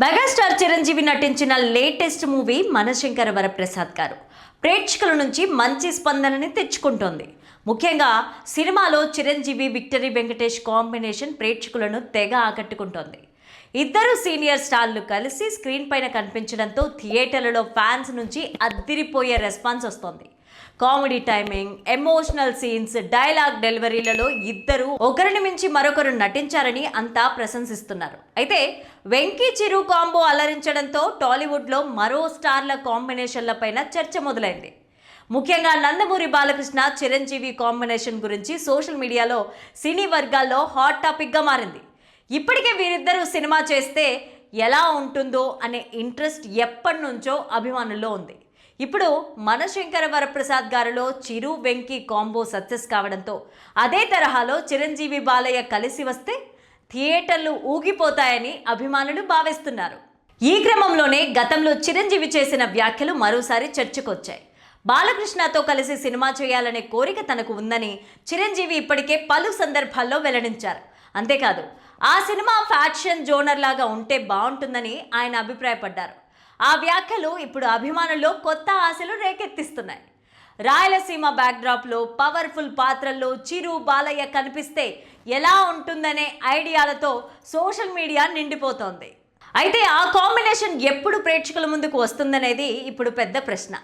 Megastar Chiranjeevi నటించిన latest movie మనశంకర Varaprasad గారు. ప్రేక్షకుల నుంచి మంచి స్పందనని తెచ్చుకుంటోంది. ముఖ్యంగా సినిమాలో చిరంజీవి విక్టరీ వెంకటేష్ కాంబినేషన్ ప్రేక్షకులను తెగ ఆకట్టుకుంటోంది. ఇద్దరు సీనియర్ స్టార్లు కలిసి స్క్రీన్ పైన కనిపించడంతో థియేటర్లలో ఫ్యాన్స్ నుంచి అద్దిరిపోయే రెస్పాన్స్ వస్తోంది. Comedy timing emotional scenes dialogue డెలివరీలలో ఇద్దరు ఒకరిని మించి మరొకరు నటించారని అంతా ప్రశంసిస్తున్నారు. అయితే వెంకీ చిరు కాంబో అలరించడంతో టాలీవుడ్లో మరో స్టార్ల కాంబినేషన్ల పైన చర్చ మొదలైంది. ముఖ్యంగా నందమూరి బాలకృష్ణ చిరంజీవి కాంబినేషన్ గురించి సోషల్ మీడియాలో సినీ వర్గాల్లో హాట్ టాపిక్గా మారింది. ఇప్పటికే వీరిద్దరూ సినిమా చేస్తే ఎలా ఉంటుందో అనే ఇంట్రెస్ట్ ఎప్పటి నుంచో అభిమానుల్లో ఉంది. ఇప్పుడు మనశంకర వరప్రసాద్ గారిలో చిరు వెంకీ కాంబో సక్సెస్ కావడంతో అదే తరహాలో చిరంజీవి బాలయ్య కలిసి వస్తే థియేటర్లు ఊగిపోతాయని అభిమానులు భావిస్తున్నారు. ఈ క్రమంలోనే గతంలో చిరంజీవి చేసిన వ్యాఖ్యలు మరోసారి చర్చకొచ్చాయి. బాలకృష్ణతో కలిసి సినిమా చేయాలనే కోరిక తనకు ఉందని చిరంజీవి ఇప్పటికే పలు సందర్భాల్లో వెల్లడించారు. అంతేకాదు ఆ సినిమా ఫ్యాక్షన్ జోనర్ లాగా ఉంటే బాగుంటుందని ఆయన అభిప్రాయపడ్డారు. ఆ వ్యాఖ్యలు ఇప్పుడు అభిమానుల్లో కొత్త ఆశలు రేకెత్తిస్తున్నాయి. రాయలసీమ బ్యాక్డ్రాప్లో పవర్ఫుల్ పాత్రల్లో చిరు బాలయ్య కనిపిస్తే ఎలా ఉంటుందనే ఐడియాలతో సోషల్ మీడియా నిండిపోతోంది. అయితే ఆ కాంబినేషన్ ఎప్పుడు ప్రేక్షకుల ముందుకు వస్తుందనేది ఇప్పుడు పెద్ద ప్రశ్న.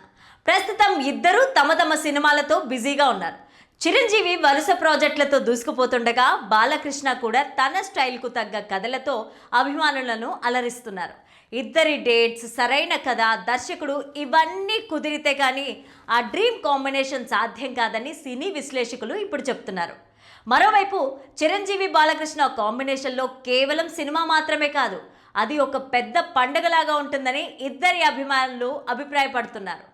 ప్రస్తుతం ఇద్దరూ తమ తమ సినిమాలతో బిజీగా ఉన్నారు. చిరంజీవి వరుస ప్రాజెక్టులతో దూసుకుపోతుండగా బాలకృష్ణ కూడా తన స్టైల్కు తగ్గ కథలతో అభిమానులను అలరిస్తున్నారు. ఇద్దరి డేట్స్ సరైన కథ దర్శకుడు ఇవన్నీ కుదిరితే కానీ ఆ డ్రీమ్ కాంబినేషన్ సాధ్యం కాదని సినీ విశ్లేషకులు ఇప్పుడు చెప్తున్నారు. మరోవైపు చిరంజీవి బాలకృష్ణ కాంబినేషన్లో కేవలం సినిమా మాత్రమే కాదు అది ఒక పెద్ద పండగలాగా ఉంటుందని ఇద్దరి అభిమానులు అభిప్రాయపడుతున్నారు.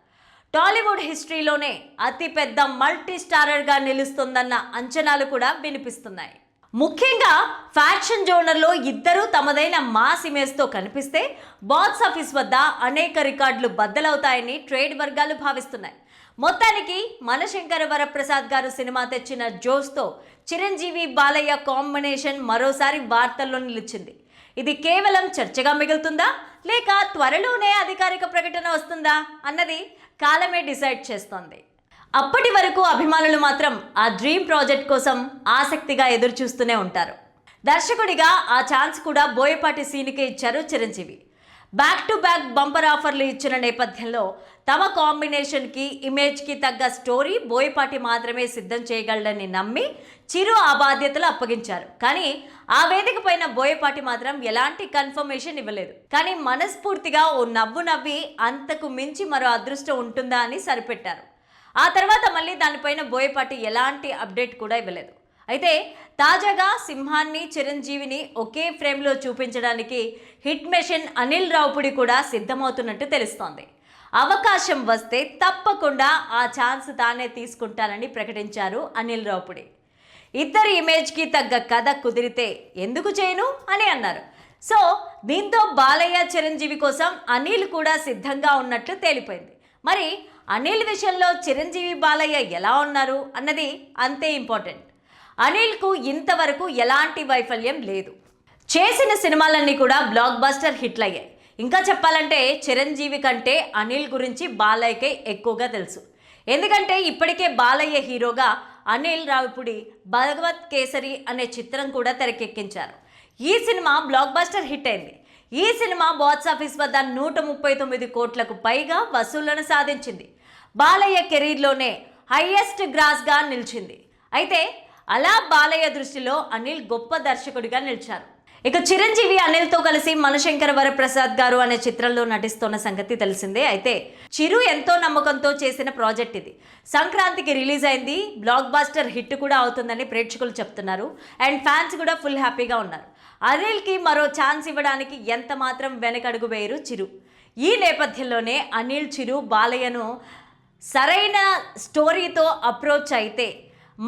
టాలీవుడ్ హిస్టరీలోనే అతిపెద్ద మల్టీ స్టారర్గా నిలుస్తుందన్న అంచనాలు కూడా వినిపిస్తున్నాయి. ముఖ్యంగా ఫ్యాక్షన్ జోనర్లో ఇద్దరూ తమదైన మాస్ ఇమేజ్తో కనిపిస్తే బాక్స్ ఆఫీస్ వద్ద అనేక రికార్డులు బద్దలవుతాయని ట్రేడ్ వర్గాలు భావిస్తున్నాయి. మొత్తానికి మనశంకర వరప్రసాద్ గారు సినిమా తెచ్చిన జోస్తో చిరంజీవి బాలయ్య కాంబినేషన్ మరోసారి వార్తల్లో నిలిచింది. ఇది కేవలం చర్చగా మిగులుతుందా? లేక త్వరలోనే అధికారిక ప్రకటన వస్తుందా? అన్నది కాలమే డిసైడ్ చేస్తోంది. అప్పటి వరకు అభిమానులు మాత్రం ఆ డ్రీమ్ ప్రాజెక్ట్ కోసం ఆసక్తిగా ఎదురు చూస్తూనే ఉంటారు. దర్శకుడిగా ఆ ఛాన్స్ కూడా బోయపాటి సీనికే ఇచ్చారు Chiranjeevi. Back to back bumper ఆఫర్లు ఇచ్చిన నేపథ్యంలో తమ కాంబినేషన్కి ఇమేజ్కి తగ్గ స్టోరీ బోయపాటి మాత్రమే సిద్ధం చేయగలడని నమ్మి చిరు ఆ బాధ్యతలు అప్పగించారు. కానీ ఆ వేదిక పైన బోయపాటి మాత్రం ఎలాంటి కన్ఫర్మేషన్ ఇవ్వలేదు. కానీ మనస్ఫూర్తిగా ఓ నవ్వు నవ్వి అంతకు మించి మరో అదృష్టం ఉంటుందా అని సరిపెట్టారు. ఆ తర్వాత మళ్ళీ దానిపైన బోయపాటి ఎలాంటి అప్డేట్ కూడా ఇవ్వలేదు. అయితే తాజాగా సింహాన్ని చిరంజీవిని ఒకే ఫ్రేమ్లో చూపించడానికి హిట్ మెషిన్ అనిల్ రావుపుడి కూడా సిద్ధమవుతున్నట్టు తెలుస్తోంది. అవకాశం వస్తే తప్పకుండా ఆ ఛాన్స్ తానే తీసుకుంటానని ప్రకటించారు అనిల్ రావుపుడి. ఇద్దరి ఇమేజ్కి తగ్గ కథ కుదిరితే ఎందుకు చేయను అని అన్నారు. సో దీంతో బాలయ్య చిరంజీవి కోసం అనిల్ కూడా సిద్ధంగా ఉన్నట్లు తేలిపోయింది. మరి అనిల్ విషయంలో చిరంజీవి బాలయ్య ఎలా ఉన్నారు అన్నది అంతే ఇంపార్టెంట్. అనిల్కు ఇంతవరకు ఎలాంటి వైఫల్యం లేదు. చేసిన సినిమాలన్నీ కూడా బ్లాక్ బస్టర్ హిట్లు అయ్యాయి ఇంకా చెప్పాలంటే చిరంజీవి కంటే అనిల్ గురించి బాలయ్యకే ఎక్కువగా తెలుసు. ఎందుకంటే ఇప్పటికే బాలయ్య హీరోగా అనిల్ రావిపుడి భగవత్ కేసరి అనే చిత్రం కూడా తెరకెక్కించారు. ఈ సినిమా బ్లాక్ బస్టర్ హిట్ అయింది. ఈ సినిమా బాక్స్ ఆఫీస్ వద్ద నూట ముప్పై తొమ్మిది కోట్లకు పైగా వసూళ్ళను సాధించింది. బాలయ్య కెరీర్లోనే హైయెస్ట్ గ్రాస్గా నిలిచింది. అయితే అలా బాలయ్య దృష్టిలో అనిల్ గొప్ప దర్శకుడిగా నిలిచారు. ఇక చిరంజీవి అనిల్తో కలిసి మనశంకర వరప్రసాద్ గారు అనే చిత్రంలో నటిస్తున్న సంగతి తెలిసిందే. అయితే చిరు ఎంతో నమ్మకంతో చేసిన ప్రాజెక్ట్ ఇది. సంక్రాంతికి రిలీజ్ అయింది. బ్లాక్ బాస్టర్ హిట్ కూడా అవుతుందని ప్రేక్షకులు చెప్తున్నారు. అండ్ ఫ్యాన్స్ కూడా ఫుల్ హ్యాపీగా ఉన్నారు. అనిల్కి మరో ఛాన్స్ ఇవ్వడానికి ఎంత మాత్రం వెనకడుగు వేయరు చిరు. ఈ నేపథ్యంలోనే అనిల్ చిరు బాలయ్యను సరైన స్టోరీతో అప్రోచ్ అయితే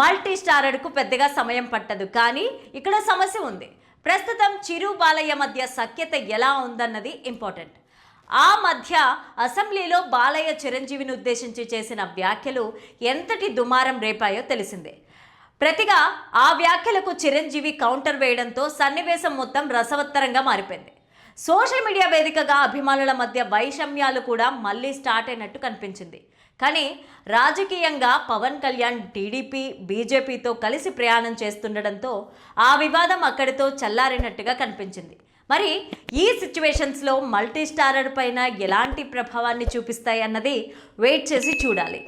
మల్టీ స్టారర్కు పెద్దగా సమయం పట్టదు. కానీ ఇక్కడ సమస్య ఉంది. ప్రస్తుతం చిరు బాలయ్య మధ్య సఖ్యత ఎలా ఉందన్నది ఇంపార్టెంట్. ఆ మధ్య అసెంబ్లీలో బాలయ్య చిరంజీవిని ఉద్దేశించి చేసిన వ్యాఖ్యలు ఎంతటి దుమారం రేపాయో తెలిసిందే. ప్రతిగా ఆ వ్యాఖ్యలకు చిరంజీవి కౌంటర్ వేయడంతో సన్నివేశం మొత్తం రసవత్తరంగా మారిపోయింది. సోషల్ మీడియా వేదికగా అభిమానుల మధ్య వైషమ్యాలు కూడా మళ్ళీ స్టార్ట్ అయినట్టు కనిపించింది. కానీ రాజకీయంగా పవన్ కళ్యాణ్ టీడీపీ బీజేపీతో కలిసి ప్రయాణం చేస్తుండడంతో ఆ వివాదం అక్కడితో చల్లారినట్టుగా కనిపించింది. మరి ఈ సిచ్యువేషన్స్లో మల్టీ స్టారర్ పైన ఎలాంటి ప్రభావాన్ని చూపిస్తాయి అన్నది వెయిట్ చేసి చూడాలి.